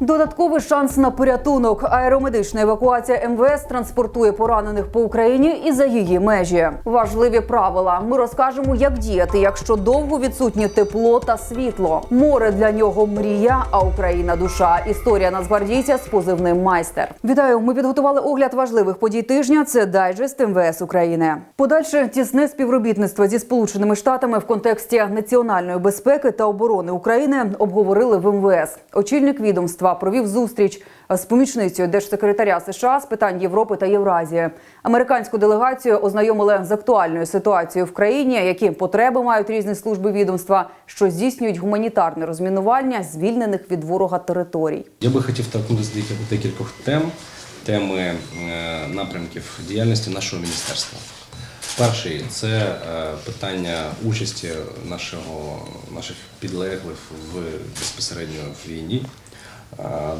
Додатковий шанс на порятунок. Аеромедична евакуація МВС транспортує поранених по Україні і за її межі. Важливі правила. Ми розкажемо, як діяти, якщо довго відсутнє тепло та світло. Море для нього мрія, а Україна душа. Історія нацгвардійця з позивним майстер. Вітаю. Ми підготували огляд важливих подій тижня. Це дайджест МВС України. Подальше тісне співробітництво зі сполученими штатами в контексті національної безпеки та оборони України обговорили в МВС. Очільник відомства провів зустріч з помічницею держсекретаря США з питань Європи та Євразії. Американську делегацію ознайомили з актуальною ситуацією в країні, які потреби мають різні служби відомства, що здійснюють гуманітарне розмінування звільнених від ворога територій. Я би хотів торкнутися декіль- декількох тем, теми е, напрямків діяльності нашого міністерства. Перший це е, питання участі нашого, наших підлеглих в безпосередньо в війні.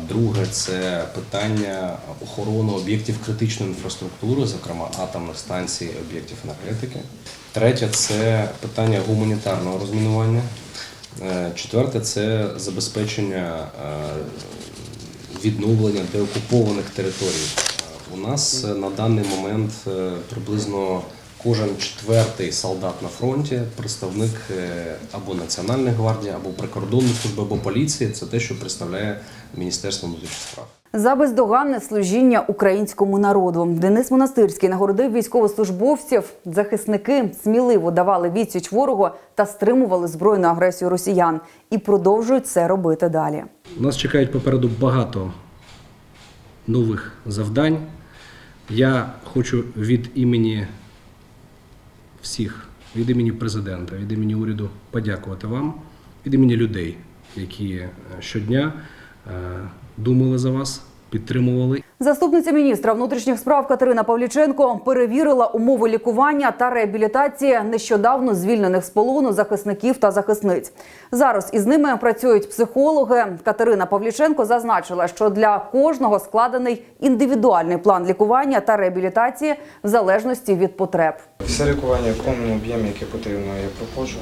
Друге це питання охорони об'єктів критичної інфраструктури, зокрема атомних станцій, об'єктів енергетики. Третє це питання гуманітарного розмінування. Е, Четверте це забезпечення е, відновлення деокупованих територій. Е, У нас на даний момент приблизно кожен четвертий солдат на фронті, представник е, або Національної гвардії, або прикордонної служби, або поліції. Це те, що представляє Міністерство внутрішніх справ. За бездоганне служіння українському народу Денис Монастирський нагородив військовослужбовців. Захисники сміливо давали відсіч ворогу та стримували збройну агресію росіян і продовжують це робити далі. Нас чекають попереду багато нових завдань. Я хочу від імені всіх, від імені президента, від імені уряду подякувати вам, від імені людей, які е, щодня е, думали за вас, підтримували Заступниця міністра внутрішніх справ Катерина Павліченко перевірила умови лікування та реабілітації нещодавно звільнених з полону захисників та захисниць. Зараз із ними працюють психологи. Катерина Павліченко зазначила, що для кожного складений індивідуальний план лікування та реабілітації в залежності від потреб. Все лікування в повному об'ємі, яке потрібно, я проходжу.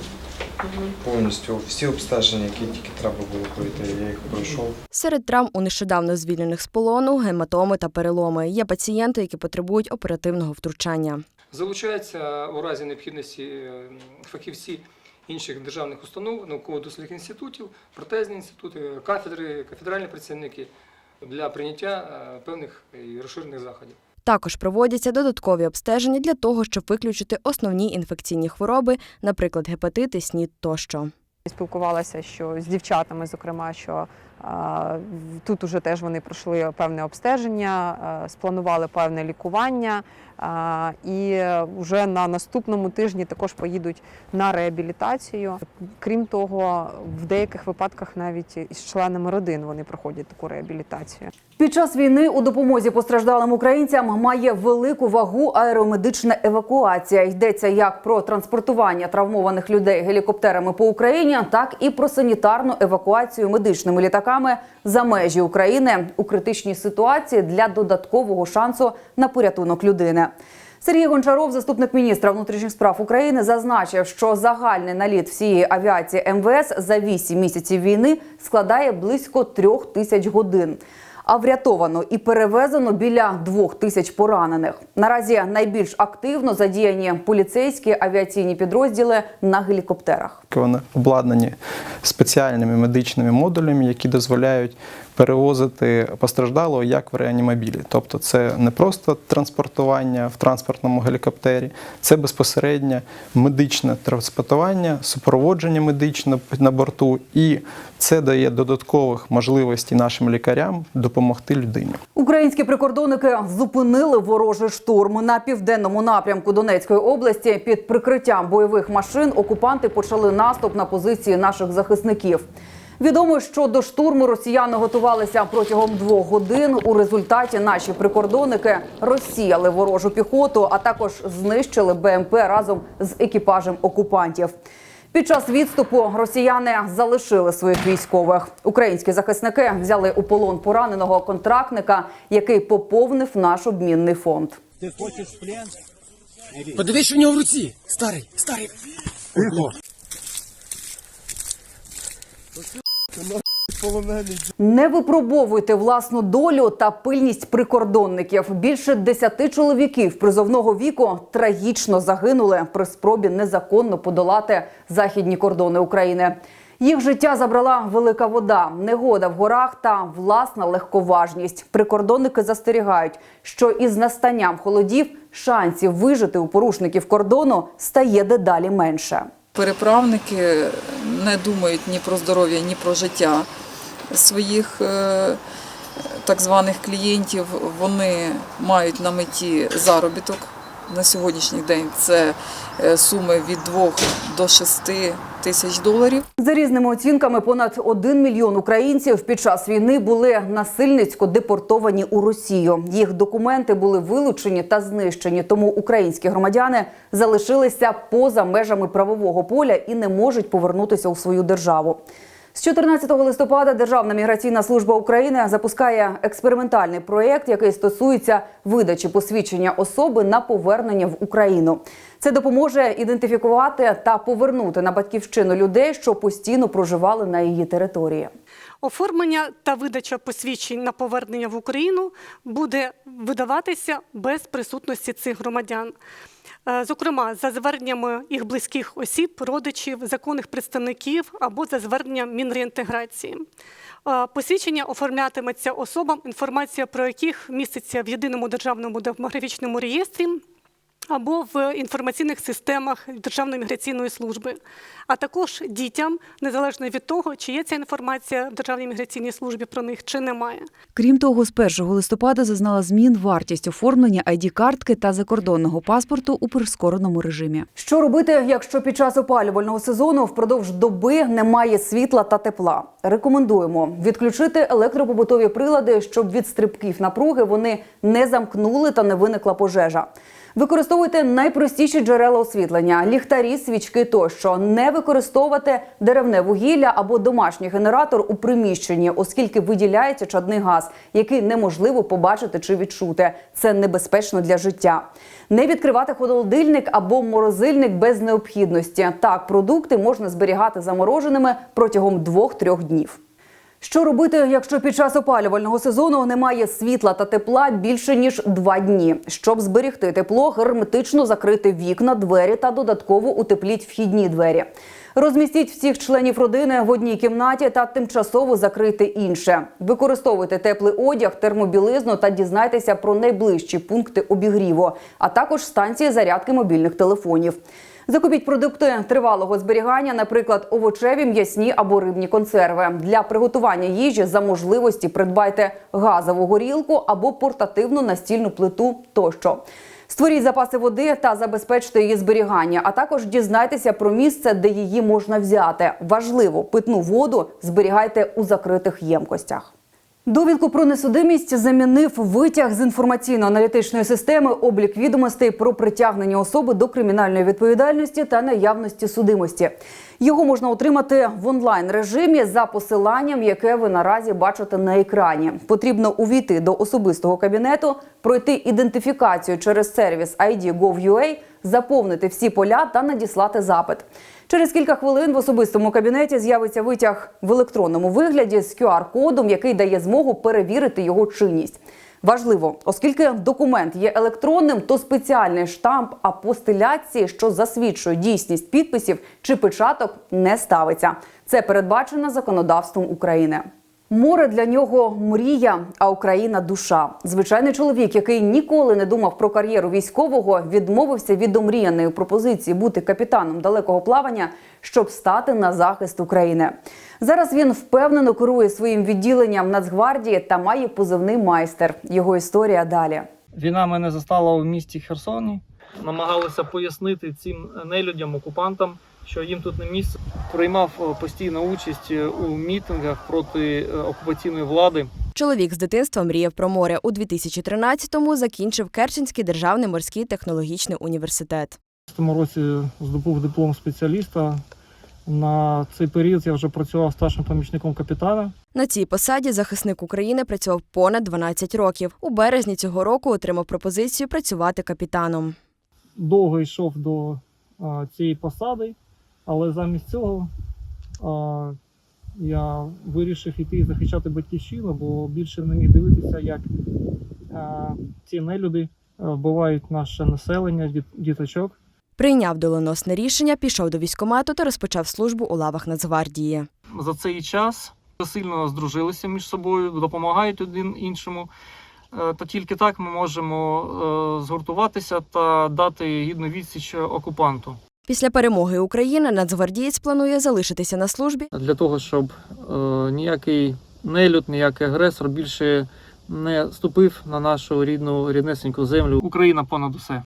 Повністю всі обстеження, які тільки треба було пройти, я їх пройшов. Серед травм у нещодавно звільнених з полону, гематоми та переломи. Є пацієнти, які потребують оперативного втручання. Залучаються у разі необхідності е, фахівці інших державних установ, науково-дослідних інститутів, протезні інститути, кафедри, кафедральні працівники для прийняття е, певних і розширених заходів. Також проводяться додаткові обстеження для того, щоб виключити основні інфекційні хвороби, наприклад, гепатити, снід тощо. Спілкувалася що з дівчатами, зокрема, що а, тут уже теж вони пройшли певне обстеження, а, спланували певне лікування, і вже на наступному тижні також поїдуть на реабілітацію. Крім того, в деяких випадках навіть із членами родин вони проходять таку реабілітацію. Під час війни у допомозі постраждалим українцям має велику вагу аеромедична евакуація. Йдеться як про транспортування травмованих людей гелікоптерами по Україні, так і про санітарну евакуацію медичними літаками за межі України у критичній ситуації для додаткового шансу на порятунок людини. Сергій Гончаров, заступник міністра внутрішніх справ України, зазначив, що загальний наліт всієї авіації МВС за 8 місяців війни складає близько трьох тисяч годин. А врятовано і перевезено біля двох тисяч поранених. Наразі найбільш активно задіяні поліцейські авіаційні підрозділи на гелікоптерах. Вони обладнані спеціальними медичними модулями, які дозволяють перевозити постраждалого як в реанімобілі. Тобто це не просто транспортування в транспортному гелікоптері, це безпосередньо медичне транспортування, супроводження медичне на борту, і це дає додаткових можливостей нашим лікарям допомогти людині. Українські прикордонники зупинили ворожий штурм на південному напрямку Донецької області. Під прикриттям бойових машин окупанти почали наступ на позиції наших захисників. Відомо, що до штурму росіяни готувалися протягом двох годин. У результаті наші прикордонники розсіяли ворожу піхоту, а також знищили БМП разом з екіпажем окупантів. Під час відступу росіяни залишили своїх військових. Українські захисники взяли у полон пораненого контрактника, який поповнив наш обмінний фонд. Подивись, що в нього в руці. Старий, старий. Тихо. Не випробовуйте власну долю та пильність прикордонників. Більше десяти чоловіків призовного віку трагічно загинули при спробі незаконно подолати західні кордони України. Їх життя забрала велика вода, негода в горах та власна легковажність. Прикордонники застерігають, що із настанням холодів шансів вижити у порушників кордону стає дедалі менше. Переправники не думають ні про здоров'я, ні про життя своїх е, так званих клієнтів. Вони мають на меті заробіток. На сьогоднішній день це е, суми від 2 до 6 тисяч доларів. За різними оцінками, понад 1 мільйон українців під час війни були насильницько депортовані у Росію. Їх документи були вилучені та знищені, тому українські громадяни залишилися поза межами правового поля і не можуть повернутися у свою державу. З 14 листопада Державна міграційна служба України запускає експериментальний проєкт, який стосується видачі посвідчення особи на повернення в Україну. Це допоможе ідентифікувати та повернути на батьківщину людей, що постійно проживали на її території. Оформлення та видача посвідчень на повернення в Україну буде видаватися без присутності цих громадян. Е, Зокрема, за зверненнями їх близьких осіб, родичів, законних представників або за зверненням Мінреінтеграції. Е, Посвідчення оформлятиметься особам, інформація про яких міститься в єдиному державному демографічному реєстрі або в інформаційних системах Державної міграційної служби, а також дітям, незалежно від того, чи є ця інформація в Державній міграційній службі про них, чи немає. Крім того, з 1 листопада зазнала змін вартість оформлення id картки та закордонного паспорту у прискореному режимі. Що робити, якщо під час опалювального сезону впродовж доби немає світла та тепла? Рекомендуємо відключити електропобутові прилади, щоб від стрибків напруги вони не замкнули та не виникла пожежа. Використовуйте найпростіші джерела освітлення, ліхтарі, свічки тощо. Не використовувати деревне вугілля або домашній генератор у приміщенні, оскільки виділяється чадний газ, який неможливо побачити чи відчути. Це небезпечно для життя. Не відкривати холодильник або морозильник без необхідності. Так, продукти можна зберігати замороженими протягом 2-3 днів. Що робити, якщо під час опалювального сезону немає світла та тепла більше ніж два дні? Щоб зберегти тепло, герметично закрити вікна, двері та додатково утепліть вхідні двері. Розмістіть всіх членів родини в одній кімнаті та тимчасово закрити інше. Використовуйте теплий одяг, термобілизну та дізнайтеся про найближчі пункти обігріву, а також станції зарядки мобільних телефонів. Закупіть продукти тривалого зберігання, наприклад, овочеві, м'ясні або рибні консерви. Для приготування їжі за можливості придбайте газову горілку або портативну настільну плиту тощо. Створіть запаси води та забезпечте її зберігання, а також дізнайтеся про місце, де її можна взяти. Важливо, питну воду зберігайте у закритих ємкостях. Довідку про несудимість замінив витяг з інформаційно-аналітичної системи облік відомостей про притягнення особи до кримінальної відповідальності та наявності судимості. Його можна отримати в онлайн режимі за посиланням, яке ви наразі бачите на екрані. Потрібно увійти до особистого кабінету, пройти ідентифікацію через сервіс ID.gov.ua, заповнити всі поля та надіслати запит. Через кілька хвилин в особистому кабінеті з'явиться витяг в електронному вигляді з QR-кодом, який дає змогу перевірити його чинність. Важливо, оскільки документ є електронним, то спеціальний штамп апостиляції, що засвідчує дійсність підписів чи печаток, не ставиться. Це передбачено законодавством України. Море для нього мрія, а Україна душа. Звичайний чоловік, який ніколи не думав про кар'єру військового, відмовився від омріяної пропозиції бути капітаном далекого плавання, щоб стати на захист України. Зараз він впевнено керує своїм відділенням Нацгвардії та має позивний майстер. Його історія далі. Війна мене застала у місті Херсоні. Намагалися пояснити цим нелюдям, окупантам, що їм тут не місце. Приймав е, постійну участь е, у мітингах проти е, окупаційної влади. Чоловік з дитинства мріяв про море. У 2013-му закінчив Керченський державний морський технологічний університет. В цьому році здобув диплом спеціаліста. На цей період я вже працював старшим помічником капітана. На цій посаді захисник України працював понад 12 років. У березні цього року отримав пропозицію працювати капітаном. Довго йшов до а, цієї посади, але замість цього а, я вирішив іти захищати батьківщину, бо більше не міг дивитися, як е, ці нелюди е, вбивають наше населення, діт- діточок. Прийняв доленосне рішення, пішов до військкомату та розпочав службу у лавах Нацгвардії. За цей час сильно здружилися між собою, допомагають один іншому. Е, Та тільки так ми можемо е, згуртуватися та дати гідну відсіч окупанту. Після перемоги України нацгвардієць планує залишитися на службі Для того, щоб е, ніякий нелюд, ніякий агресор більше не ступив на нашу рідну ріднесеньку землю. Україна понад усе.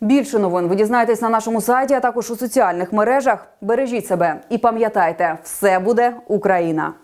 Більше новин ви дізнаєтесь на нашому сайті, а також у соціальних мережах. Бережіть себе і пам'ятайте, все буде Україна.